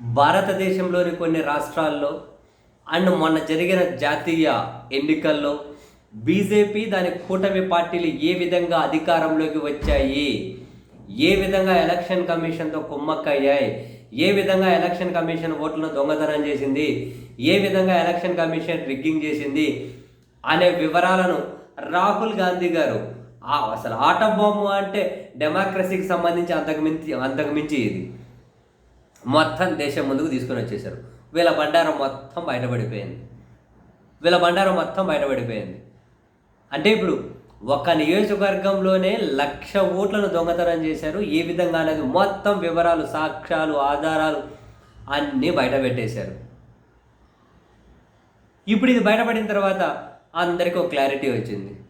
భారతదేశంలోని కొన్ని రాష్ట్రాల్లో అండ్ మొన్న జరిగిన జాతీయ ఎన్నికల్లో బీజేపీ దాని కూటమి పార్టీలు ఏ విధంగా అధికారంలోకి వచ్చాయి? ఏ విధంగా ఎలక్షన్ కమిషన్తో కుమ్మక్కయ్యాయి? ఏ విధంగా ఎలక్షన్ కమిషన్ ఓట్లను దొంగతనం చేసింది? ఏ విధంగా ఎలక్షన్ కమిషన్ రిగ్గింగ్ చేసింది? అనే వివరాలను రాహుల్ గాంధీ గారు అసలు ఆట బొమ్మ అంటే డెమోక్రసీకి సంబంధించి అంతకుమించి అంతకుమించి ఇది. మొత్తం దేశం ముందుకు తీసుకొని వచ్చేసారు. వీళ్ళ బండారం మొత్తం బయటపడిపోయింది వీళ్ళ బండారం మొత్తం బయటపడిపోయింది అంటే ఇప్పుడు ఒక నియోజకవర్గంలోనే లక్ష ఓట్లను దొంగతనం చేశారు. ఏ విధంగా అనేది మొత్తం వివరాలు సాక్ష్యాలు ఆధారాలు అన్నీ బయట పెట్టేశారు. ఇప్పుడు ఇది బయటపడిన తర్వాత అందరికీ ఒక క్లారిటీ వచ్చింది.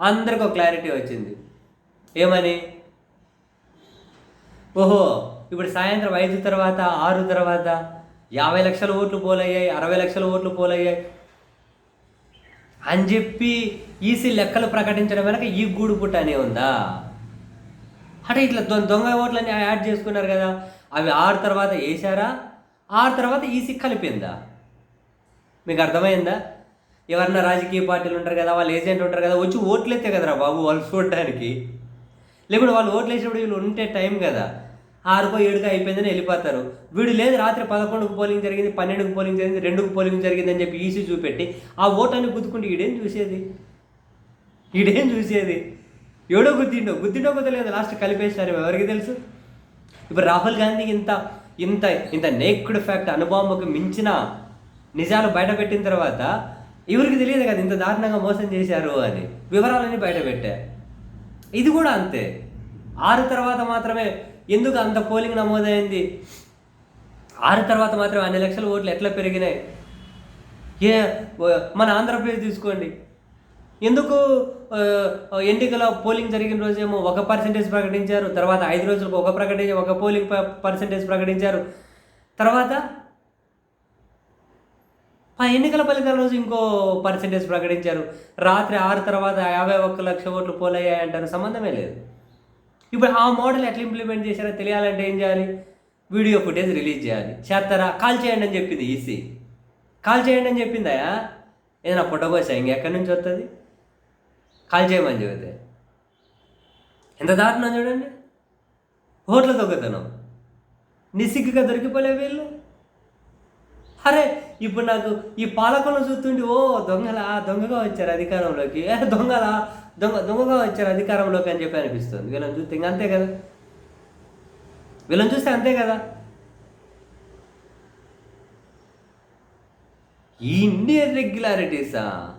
అందరికీ ఒక క్లారిటీ వచ్చింది. ఏమని? ఓహో! ఇప్పుడు సాయంత్రం ఐదు తర్వాత ఆరు తర్వాత యాభై లక్షల ఓట్లు పోలయ్యాయి అరవై లక్షల ఓట్లు పోలయ్యాయి అని చెప్పి ఈసీ లెక్కలు ప్రకటించడం వెనక ఈ గూడు పుట్ట అనే ఉందా? అంటే ఇట్లా దొంగ ఓట్లన్నీ యాడ్ చేసుకున్నారు కదా అవి ఆరు తర్వాత వేసారా ఆరు తర్వాత ఈసీ కలిపిందా? మీకు అర్థమైందా? ఎవరన్నా రాజకీయ పార్టీలు ఉంటారు కదా వాళ్ళు ఏజెంట్ ఉంటారు కదా వచ్చి ఓట్లు ఎత్తే కదరా బాబు వాళ్ళు చూడడానికి? లేకుంటే వాళ్ళు ఓట్లు వేసేప్పుడు వీళ్ళు ఉంటే టైం కదా. ఆరుకో ఏడుకో అయిపోయిందని వెళ్ళిపోతారు. వీడు లేదు రాత్రి పదకొండుకు పోలింగ్ జరిగింది పన్నెండుకు పోలింగ్ జరిగింది రెండుకు పోలింగ్ జరిగింది అని చెప్పి ఈసీ చూపెట్టి ఆ ఓటాన్ని గుద్దుకుంటే ఈడేం చూసేది? ఈడేం చూసేది? ఎవడో గుద్దిండో? గుద్దిండో గుద్దలేదు. లాస్ట్ కలిపేసినారు ఎవరికి తెలుసు? ఇప్పుడు రాహుల్ గాంధీ ఇంత ఇంత ఇంత నేక్డ్ ఫ్యాక్ట్ అనుభవంకు మించిన నిజాలు బయటపెట్టిన తర్వాత ఎవరికి తెలియదు కదా ఇంత దారుణంగా మోసం చేశారు అని. వివరాలన్నీ బయటపెట్టా. ఇది కూడా అంతే. ఆరు తర్వాత మాత్రమే. ఎందుకు అంత పోలింగ్ నమోదైంది? ఆరు తర్వాత మాత్రమే అన్ని లక్షల ఓట్లు ఎట్లా పెరిగినాయి? ఏ మన ఆంధ్రప్రదేశ్ తీసుకోండి. ఎందుకు ఎన్నికల పోలింగ్ జరిగిన రోజేమో ఒక పర్సెంటేజ్ ప్రకటించారు తర్వాత ఐదు రోజులకు ఒక ప్రకటించి ఒక పోలింగ్ పర్సంటేజ్ పర్సెంటేజ్ ప్రకటించారు. తర్వాత ఆ ఎన్నికల ఫలితాల రోజు ఇంకో పర్సెంటేజ్ ప్రకటించారు. రాత్రి ఆరు తర్వాత యాభై ఒక్క లక్ష ఓట్లు పోలయ్యాయంటారు సంబంధమే లేదు. ఇప్పుడు ఆ మోడల్ ఎట్లా ఇంప్లిమెంట్ చేశారో తెలియాలంటే ఏం చేయాలి? వీడియో ఫుటేజ్ రిలీజ్ చేయాలి. చేస్తారా? కాల్ చేయండి అని చెప్పింది ఈసీ కాల్ చేయండి అని చెప్పిందయా ఏదైనా పుట్టబోసా ఇంకెక్కడి నుంచి వస్తుంది కాల్ చేయమని చెబితే. ఎంత దారుణం చూడండి. హోటల్ దొంగతనం. నిసిగ్గుగా దొరికిపోలే వీళ్ళు. అరే ఇప్పుడు నాకు ఈ పాలకులను చూస్తుంటే ఓ దొంగలా దొంగగా వచ్చారు అధికారంలోకి. దొంగలా? దొంగ దొంగగా వచ్చారు అధికారంలోకి అని చెప్పి అనిపిస్తుంది. వీళ్ళని చూస్తే ఇంకా అంతే కదా? వీళ్ళని చూస్తే అంతే కదా? ఇన్ని రెగ్యులారిటీసా?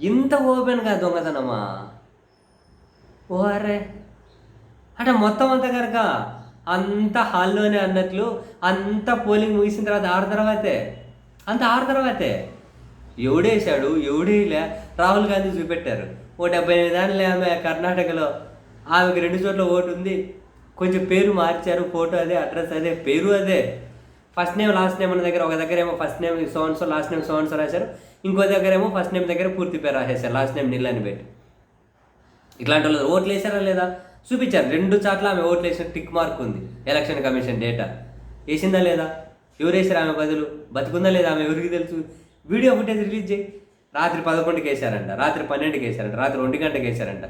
ఇంత ఓపెన్గా దొంగతనమా? ఓ అంటే మొత్తం అంతా కనుక అంత హాల్లోనే అన్నట్లు అంత పోలింగ్ ముగిసిన తర్వాత ఆరు తర్వాతే? అంత ఆరు తర్వాతే? ఎవడేశాడు? ఎవడేలే? రాహుల్ గాంధీ చూపెట్టారు. ఓ డెబ్బై ఎనిమిది ఆమె కర్ణాటకలో. ఆమెకి రెండు చోట్ల ఓటు ఉంది కొంచెం పేరు మార్చారు ఫోటో అదే అడ్రస్ అదే పేరు అదే. ఫస్ట్ నేమ్ లాస్ట్ నేమ్ అన్న దగ్గర ఒక దగ్గర ఏమో first name so and so last name so and so రాశారు. ఇంకో దగ్గర ఏమో ఫస్ట్ నేమ్ దగ్గర పూర్తి పేరు రాసేశారు లాస్ట్ నేమ్ నిల్ అని పెట్టి. ఇట్లాంటి వాళ్ళు ఓట్లు వేసారా లేదా? చూపించారు. రెండు చాట్ల ఆమె ఓట్లు వేసిన టిక్ మార్క్ ఉంది ఎలక్షన్ కమిషన్ డేటా వేసిందా లేదా? ఎవరు వేసారు ఆమె బదులు? బతుకుందా లేదా? ఆమె ఎవరికి తెలుసు? వీడియో ఫుటేజ్ రిలీజ్ చేయి. రాత్రి పదకొండుకి వేశారంట రాత్రి పన్నెండుకి వేశారంట రాత్రి ఒంటి గంటకి వేశారంట.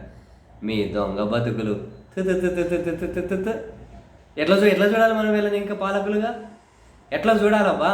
మీ దొంగ బతుకులు. ఎట్లా చూ ఎట్లా చూడాలి మనం వీళ్ళని ఇంకా పాలకులుగా? ఎట్లా చూడాలబ్బా?